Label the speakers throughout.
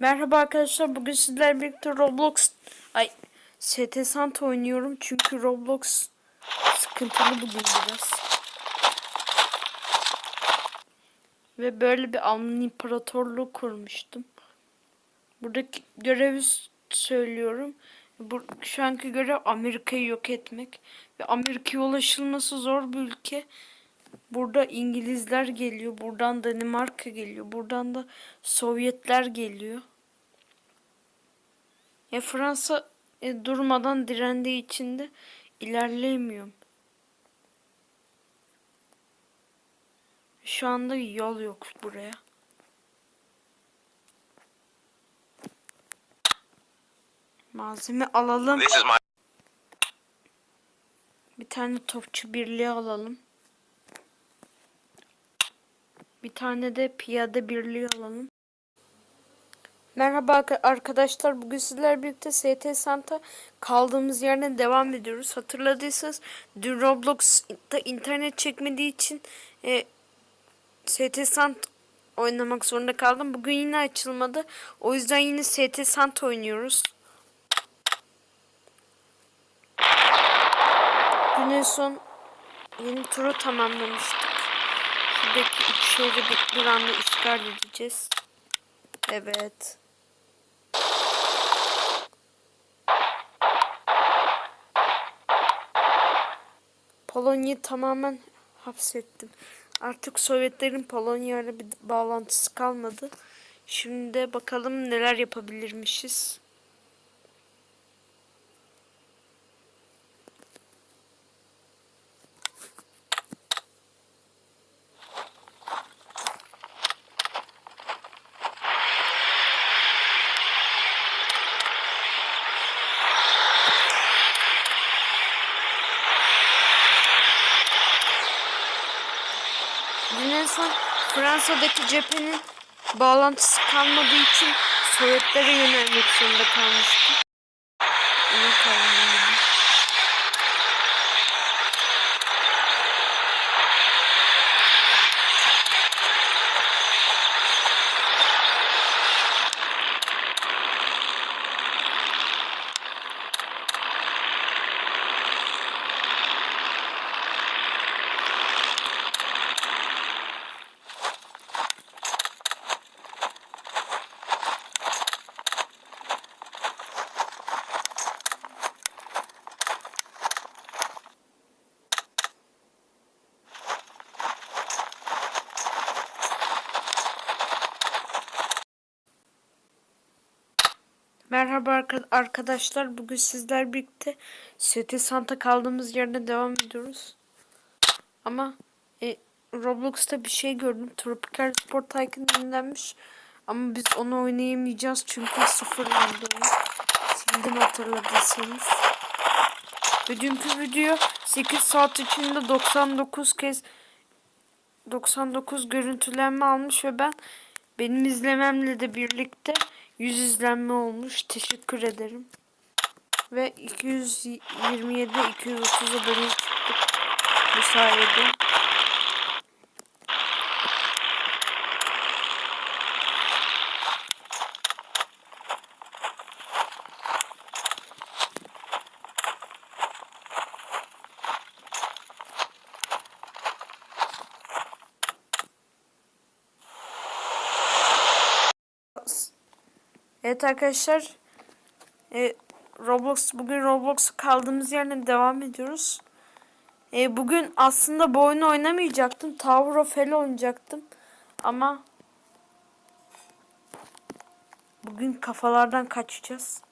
Speaker 1: Merhaba arkadaşlar. Bugün sizlerle birlikte Roblox ay ST oynuyorum çünkü Roblox sıkıntılı bugün biraz. Ve böyle bir Alman İmparatorluğu kurmuştum. Buradaki görevi söylüyorum. Şu anki görev Amerika'yı yok etmek. Ve Amerika'ya ulaşılması zor bir ülke. Burada İngilizler geliyor. Buradan Danimarka geliyor. Buradan da Sovyetler geliyor. Ya Fransa e, durmadan direndiği için de ilerleyemiyorum. Şu anda yol yok buraya. Malzeme alalım. Bir tane topçu birliği alalım. Bir tane de piyade birliği alalım. Merhaba arka- arkadaşlar. Bugün sizlerle birlikte ST Santa kaldığımız yerden devam ediyoruz. Hatırladıysanız dün Roblox'ta internet çekmediği için e, ST Sant oynamak zorunda kaldım. Bugün yine açılmadı. O yüzden yine ST Sant oynuyoruz. Dün en son yeni turu tamamlamıştık. Şuradaki şehri bir, bir anda işgal edeceğiz. Evet. Polonya'yı tamamen hapsettim. Artık Sovyetlerin Polonya ile bir bağlantısı kalmadı. Şimdi de bakalım neler yapabilirmişiz. Dün en son Fransa'daki cephenin bağlantısı kalmadığı için Sovyetlere yönelmek zorunda kalmıştım. Ona kalmadı. Merhaba arka- arkadaşlar. Bugün sizler birlikte City Santa kaldığımız yerine devam ediyoruz. Ama e, Roblox'ta bir şey gördüm. Tropical Sport Tycoon yenilenmiş. Ama biz onu oynayamayacağız çünkü sıfırlandı oyun. Sildim hatırladıysanız. Ve dünkü video 8 saat içinde 99 kez 99 görüntülenme almış ve ben benim izlememle de birlikte 100 izlenme olmuş. Teşekkür ederim. Ve 227 230 abone çıktık bu sayede. Evet arkadaşlar. E, Roblox bugün Roblox kaldığımız yerden devam ediyoruz. E, bugün aslında bu oyunu oynamayacaktım. Tower of Hell oynayacaktım. Ama bugün kafalardan kaçacağız.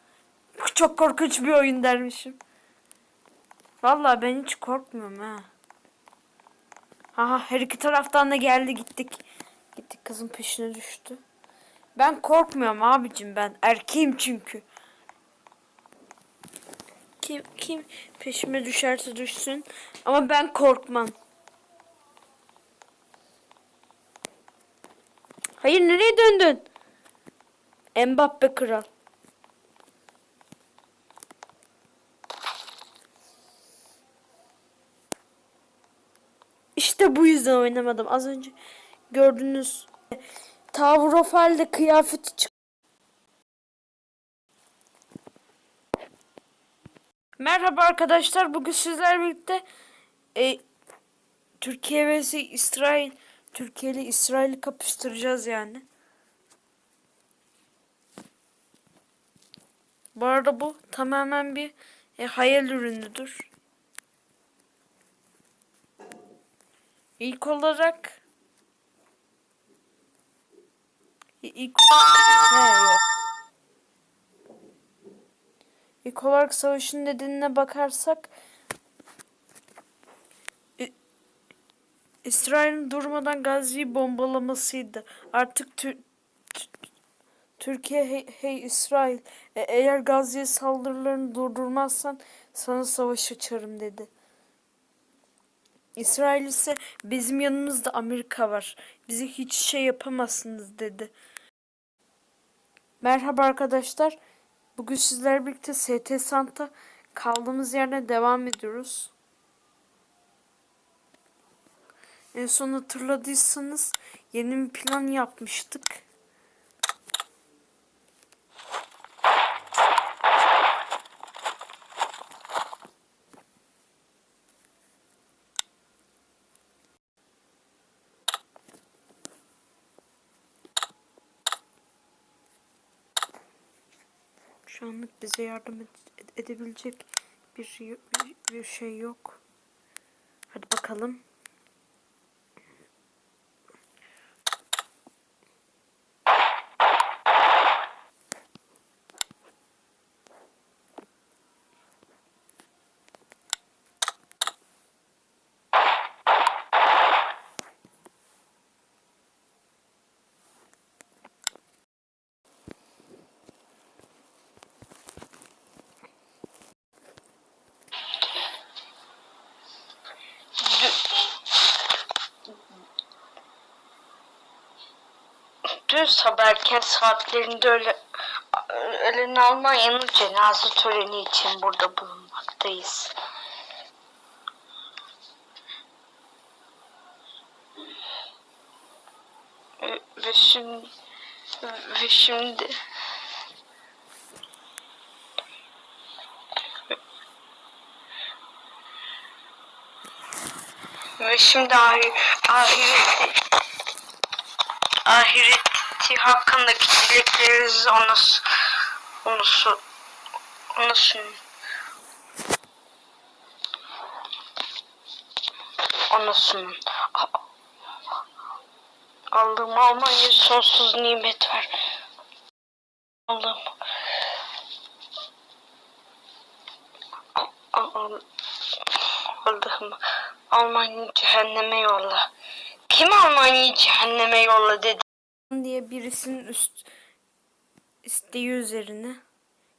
Speaker 1: Çok korkunç bir oyun dermişim. Vallahi ben hiç korkmuyorum ha. Aha her iki taraftan da geldi gittik. Gittik kızın peşine düştü. Ben korkmuyorum abicim ben. Erkeğim çünkü. Kim kim peşime düşerse düşsün. Ama ben korkmam. Hayır nereye döndün? Mbappe kral. İşte bu yüzden oynamadım. Az önce gördünüz. Tavrofal'de kıyafeti çık. Merhaba arkadaşlar. Bugün sizler birlikte e, Türkiye vs İsrail Türkiye ile İsrail'i kapıştıracağız yani. Bu arada bu tamamen bir e, hayal ürünüdür. İlk olarak ilk He, yok. İlk olarak savaşın nedenine bakarsak İsrail'in durmadan Gazze'yi bombalamasıydı. Artık Tür- Tür- Türkiye hey, hey İsrail e- eğer Gazze'ye saldırılarını durdurmazsan sana savaş açarım dedi. İsrail ise bizim yanımızda Amerika var. Bize hiç şey yapamazsınız dedi. Merhaba arkadaşlar. Bugün sizlerle birlikte ST Santa kaldığımız yerden devam ediyoruz. En son hatırladıysanız yeni bir plan yapmıştık. Şu anlık bize yardım ed- ed- edebilecek bir, bir, bir şey yok. Hadi bakalım.
Speaker 2: Dün sabah erken saatlerinde öyle ölen Almanya'nın cenaze töreni için burada bulunmaktayız. Ve, şimdi ve şimdi ve şimdi ahir, ahireti ahireti hakkındaki dileklerinizi ona ona su ona Allah'ım Almanya sonsuz nimet ver. Allah'ım. Allah'ım. Almanya'yı cehenneme yolla. Kim Almanya'yı cehenneme yolla dedi.
Speaker 1: Diye birisinin üst isteği üzerine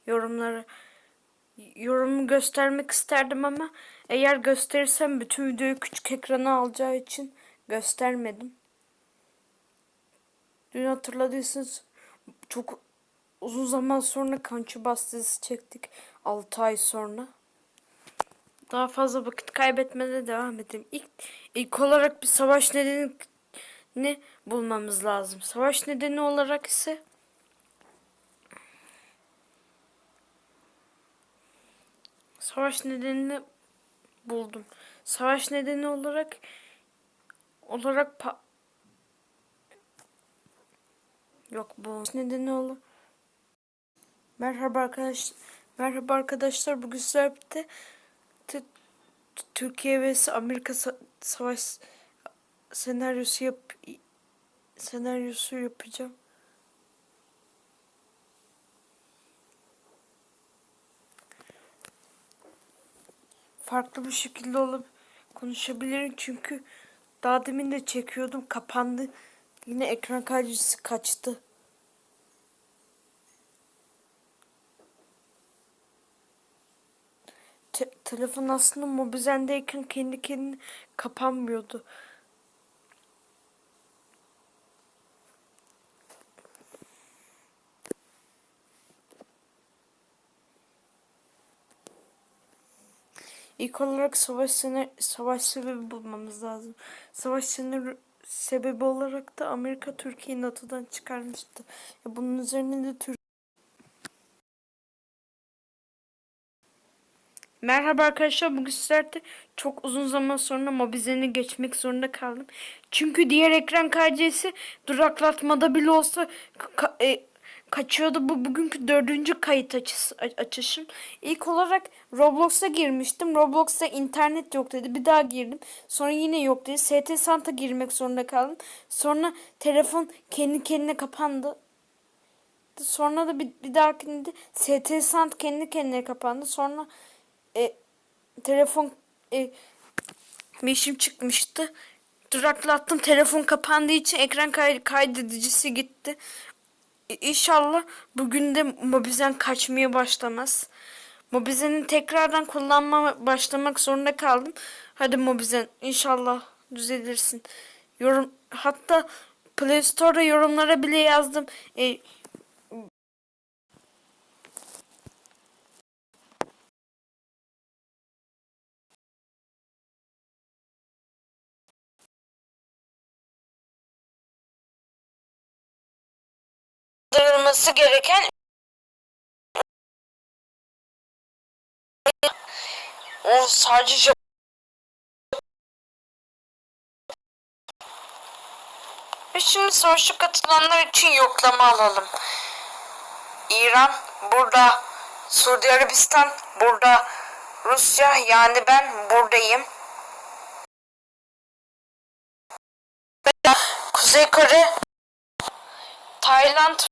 Speaker 1: yorumları yorumu göstermek isterdim ama eğer gösterirsem bütün videoyu küçük ekrana alacağı için göstermedim. Dün hatırladıysanız çok uzun zaman sonra Kançı Bastesi çektik. 6 ay sonra. Daha fazla vakit kaybetmede devam edelim. İlk, ilk olarak bir savaş nedeni ne bulmamız lazım. Savaş nedeni olarak ise savaş nedenini buldum. Savaş nedeni olarak olarak pa Yok bu nedeni olur. Merhaba arkadaş. Merhaba arkadaşlar. Bugün sizlerle Türkiye vs Amerika sa- savaş senaryosu yap senaryosu yapacağım. Farklı bir şekilde olup konuşabilirim çünkü daha demin de çekiyordum kapandı. Yine ekran kaydedicisi kaçtı. Te- telefon aslında Mobizen'deyken kendi kendine kapanmıyordu. İlk olarak savaş sene savaş sebebi bulmamız lazım. Savaş sene sebebi olarak da Amerika Türkiye'yi NATO'dan çıkarmıştı. Bunun üzerine de Türk Merhaba arkadaşlar bugün sizlerle çok uzun zaman sonra Mobizen'i geçmek zorunda kaldım. Çünkü diğer ekran kaydesi duraklatmada bile olsa e, kaçıyordu. Bu bugünkü dördüncü kayıt açısı, açışım. İlk olarak Roblox'a girmiştim. Roblox'ta internet yok dedi. Bir daha girdim. Sonra yine yok dedi. ST Santa girmek zorunda kaldım. Sonra telefon kendi kendine kapandı. Sonra da bir, bir dahakinde ST Sant kendi kendine kapandı. Sonra e, telefon e, işim çıkmıştı. Duraklattım. Telefon kapandığı için ekran kay- kaydedicisi gitti. İnşallah bugün de Mobizen kaçmaya başlamaz. Mobizen'i tekrardan kullanma başlamak zorunda kaldım. Hadi Mobizen inşallah düzelirsin. Yorum hatta Play Store'da yorumlara bile yazdım. E, kaldırılması gereken o sadece Ve şimdi savaşa katılanlar için yoklama alalım. İran burada, Suudi Arabistan burada, Rusya yani ben buradayım. Kuzey Kore, Tayland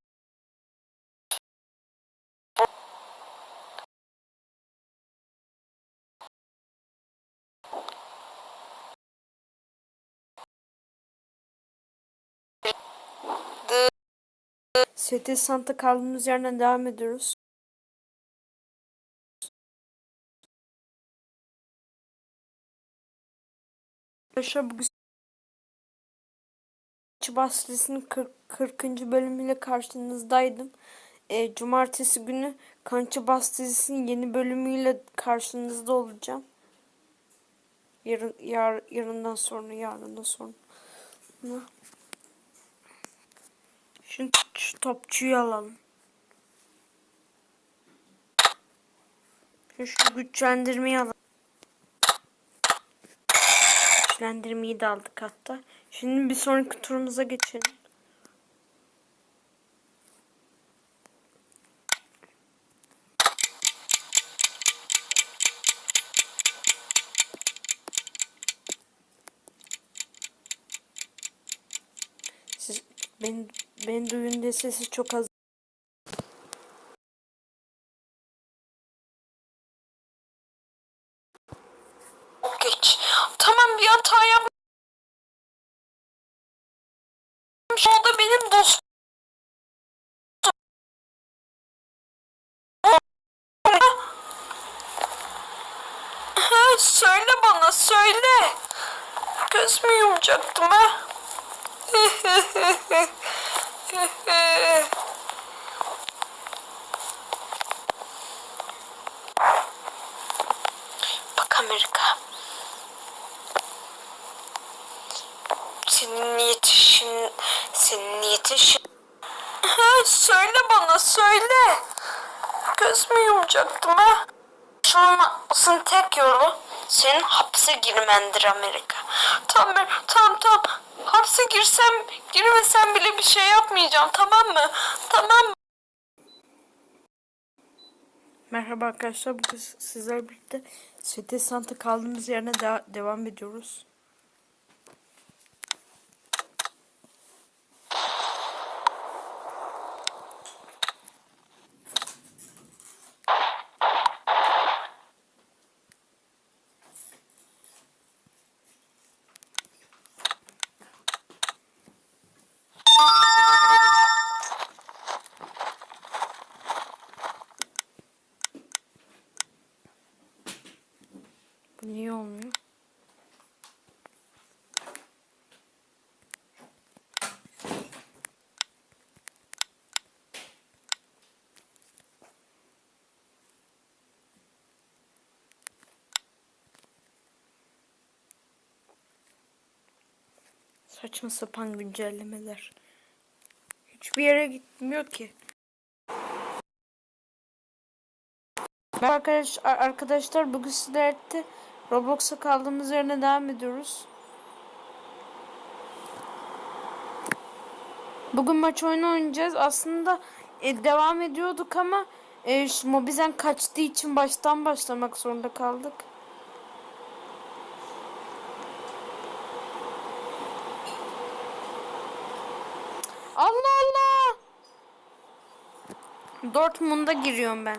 Speaker 1: Sete Santa kaldığımız yerden devam ediyoruz. Arkadaşlar bugün Bahçesi'nin 40. 40. bölümüyle karşınızdaydım. E, cumartesi günü Kançı Bahçesi'nin yeni bölümüyle karşınızda olacağım. Yarın, yar, yarından sonra, yarından sonra. Şu, şu topçuyu alalım. Şu, şu güçlendirmeyi alalım. Güçlendirmeyi de aldık hatta. Şimdi bir sonraki turumuza geçelim. Siz ben ben duyun sesi çok az. Geç. Tamam bir hata yapmış. O da benim dostum. Söyle bana söyle. Göz mü yumacaktım ha? Bak Amerika. Senin niyetin şin... Senin niyetin şin... Ha, söyle bana söyle. Göz mü yumacaktım ha? Şunun tek yolu senin hapse girmendir Amerika. Tamam tamam tamam. Hapse girsem girmesem bile bir şey yapmayacağım tamam mı? Tamam mı? Merhaba arkadaşlar bugün sizler birlikte Sete Santa kaldığımız yerine de- devam ediyoruz. Bu niye olmuyor? Saçma sapan güncellemeler. Hiçbir yere gitmiyor ki. Ben arkadaş, arkadaşlar bugün sizlerle Roblox'a kaldığımız yerine devam ediyoruz. Bugün maç oyunu oynayacağız. Aslında e, devam ediyorduk ama e, Mobizen kaçtığı için baştan başlamak zorunda kaldık. Dortmund'a giriyorum ben.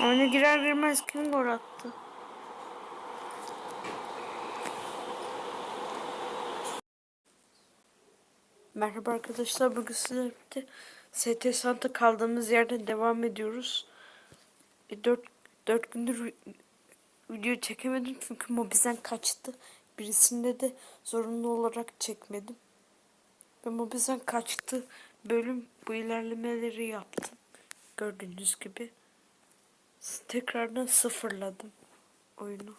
Speaker 1: Oyuna girer girmez kim gol attı? Merhaba arkadaşlar bugün sizlerle ST Santa kaldığımız yerden devam ediyoruz. 4 4 gündür vi- video çekemedim çünkü Mobizen kaçtı. Birisinde de zorunlu olarak çekmedim. Ve Mobizen kaçtı bölüm bu ilerlemeleri yaptım. Gördüğünüz gibi. Tekrardan sıfırladım oyunu.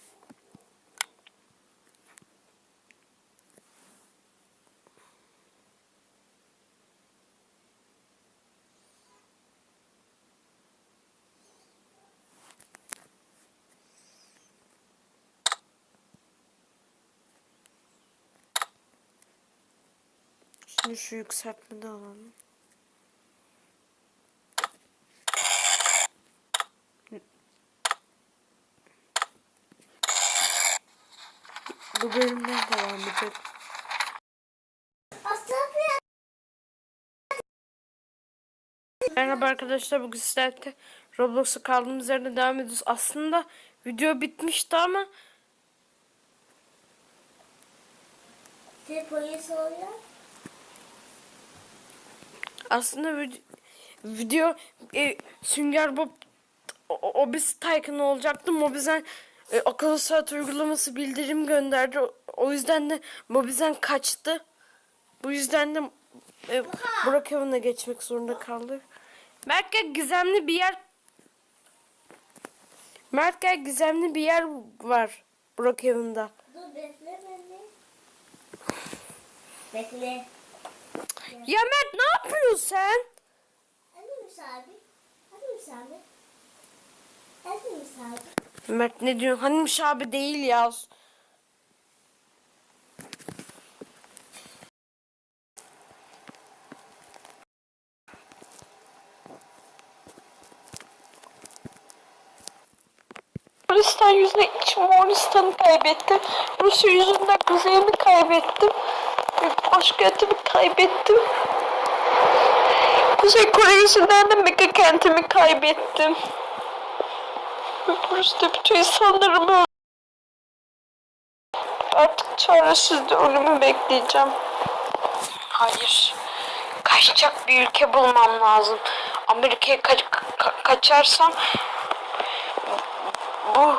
Speaker 1: Şimdi şu yükseltmede alalım. Bu bölümden devam edecek. Merhaba arkadaşlar bugün sizlerle Roblox'a kaldığımız yerden devam ediyoruz. Aslında video bitmişti ama
Speaker 3: şey polis oluyor.
Speaker 1: Aslında vid- video e, Sünger Bob o, o biz Tycoon olacaktı. Mobizen e, akıllı saat uygulaması bildirim gönderdi. O, yüzden de Mobizen kaçtı. Bu yüzden de e, Burak evine geçmek zorunda kaldık. Mert gel gizemli bir yer Mert gel gizemli bir yer var Burak evinde.
Speaker 3: Dur bekle beni. Bekle.
Speaker 1: Ya Mert ne yapıyorsun sen? Mert ne diyorsun? Hanimiş abi değil ya.
Speaker 2: Moğolistan yüzünden iç Moğolistan'ı kaybettim. Rusya yüzünden kuzeyimi kaybettim. Ve başkentimi kaybettim. Kuzey Kore yüzünden de mega kentimi kaybettim. Ve Rus'ta bütün insanlarımı öldürdüm. Artık çaresiz de ölümü bekleyeceğim. Hayır. Kaçacak bir ülke bulmam lazım. Amerika'ya kaç- ka- kaçarsam bu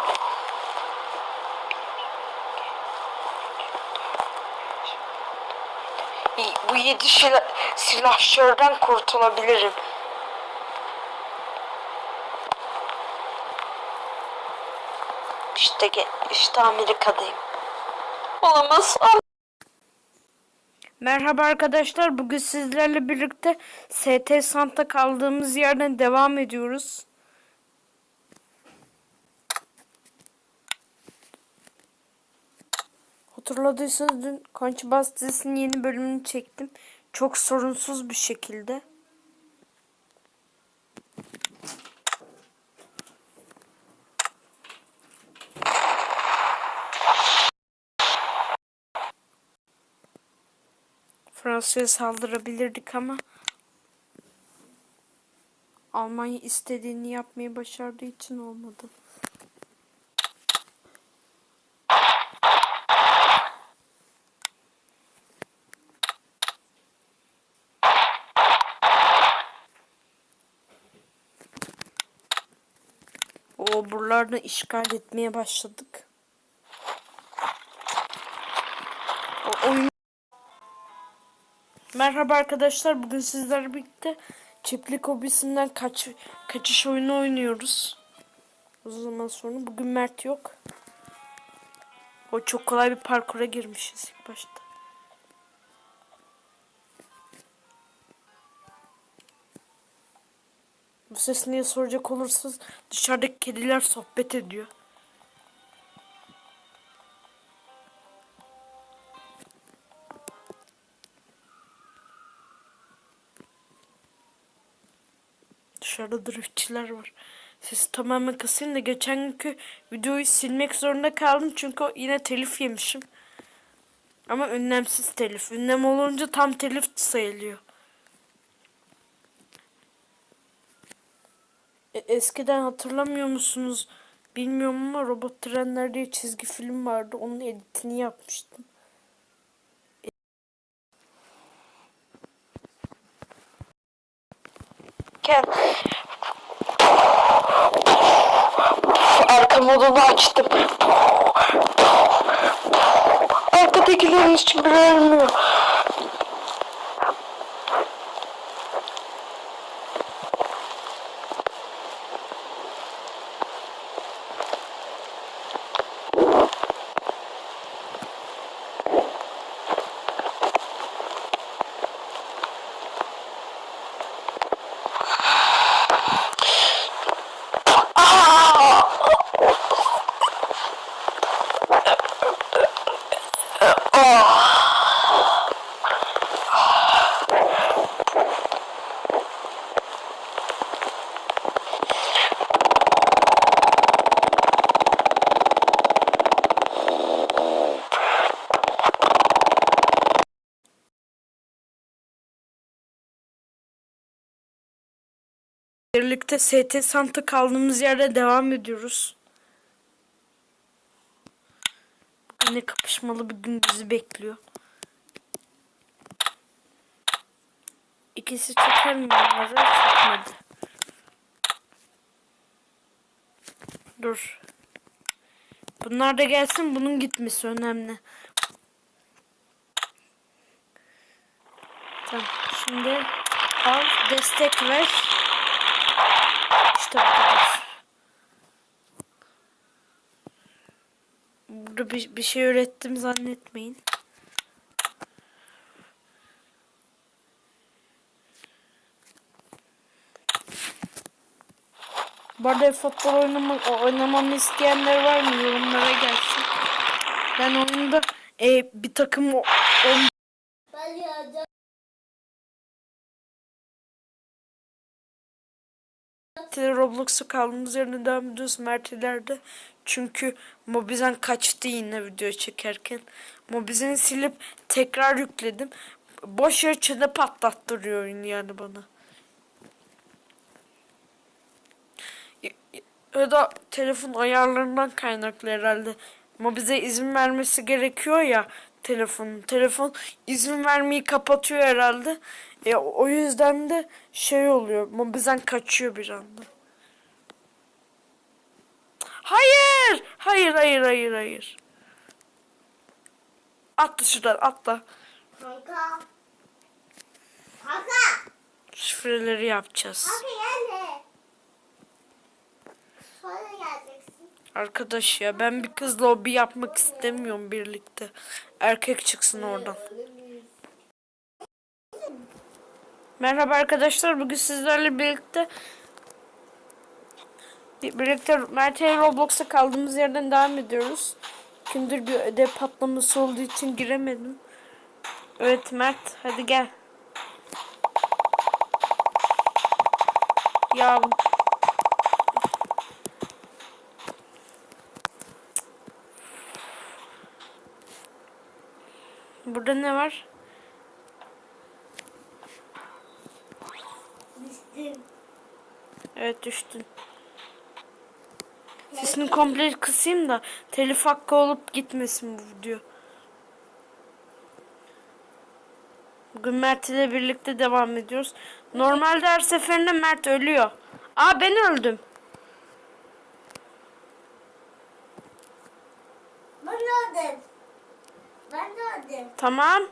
Speaker 2: bu yedi silah, silahşörden kurtulabilirim. İşte işte Amerika'dayım. Olamaz.
Speaker 1: Merhaba arkadaşlar. Bugün sizlerle birlikte ST Santa kaldığımız yerden devam ediyoruz. Hatırladıysanız dün Konçibas dizisinin yeni bölümünü çektim. Çok sorunsuz bir şekilde. Fransa'ya saldırabilirdik ama Almanya istediğini yapmayı başardığı için olmadı. O buralarını işgal etmeye başladık. O oyun Merhaba arkadaşlar. Bugün sizlerle birlikte çiftlik hobisinden kaç kaçış oyunu oynuyoruz. Uzun zaman sonra. Bugün Mert yok. O çok kolay bir parkura girmişiz ilk başta. Bu ses niye soracak olursanız dışarıdaki kediler sohbet ediyor. Dışarıda driftçiler var. Sesi tamamen kısayım da geçen günkü videoyu silmek zorunda kaldım çünkü yine telif yemişim. Ama önlemsiz telif. Önlem olunca tam telif sayılıyor. Eskiden hatırlamıyor musunuz? Bilmiyorum ama Robot Trenler diye çizgi film vardı. Onun editini yapmıştım.
Speaker 2: Arka modunu açtım. Arkadakilerin hiçbiri ölmüyor.
Speaker 1: Birlikte ST Santa kaldığımız yerde devam ediyoruz. Yine kapışmalı bir gün bizi bekliyor. İkisi çeker mi onları? Çekmedi. Dur. Bunlar da gelsin bunun gitmesi önemli. Tamam. Şimdi al destek ver. İşte burası. Burada bir, bir şey ürettim zannetmeyin. Bu arada futbol oynama, oynamamı isteyenler var mı? Yorumlara gelsin. Ben oyunda e, bir takım
Speaker 3: 11
Speaker 1: Roblox'a kaldığımız yerine devam ediyoruz Mert ileride. Çünkü Mobizen kaçtı yine video çekerken. Mobizen'i silip tekrar yükledim. Boş yer içinde patlattırıyor oyunu yani bana. Ya- da telefon ayarlarından kaynaklı herhalde. Mobize izin vermesi gerekiyor ya telefonun. Telefon izin vermeyi kapatıyor herhalde. E, o yüzden de şey oluyor. Mobizen kaçıyor bir anda. Hayır! Hayır, hayır, hayır, hayır. Atla şuradan, atla.
Speaker 3: Kanka. Kanka.
Speaker 1: Şifreleri yapacağız.
Speaker 3: Kanka gelme. Sonra geleceksin.
Speaker 1: Arkadaş ya ben bir kızla hobi yapmak istemiyorum birlikte. Erkek çıksın oradan. Merhaba arkadaşlar. Bugün sizlerle birlikte birlikte Mert'e Roblox'a kaldığımız yerden devam ediyoruz. Gündür bir ödev patlaması olduğu için giremedim. Evet Mert hadi gel. Ya Burada ne var?
Speaker 3: Düştüm.
Speaker 1: Evet düştün. Sesini komple kısayım da telif hakkı olup gitmesin bu video. Bugün Mert ile birlikte devam ediyoruz. Normalde her seferinde Mert ölüyor. Aa ben
Speaker 3: öldüm.
Speaker 1: Tamam.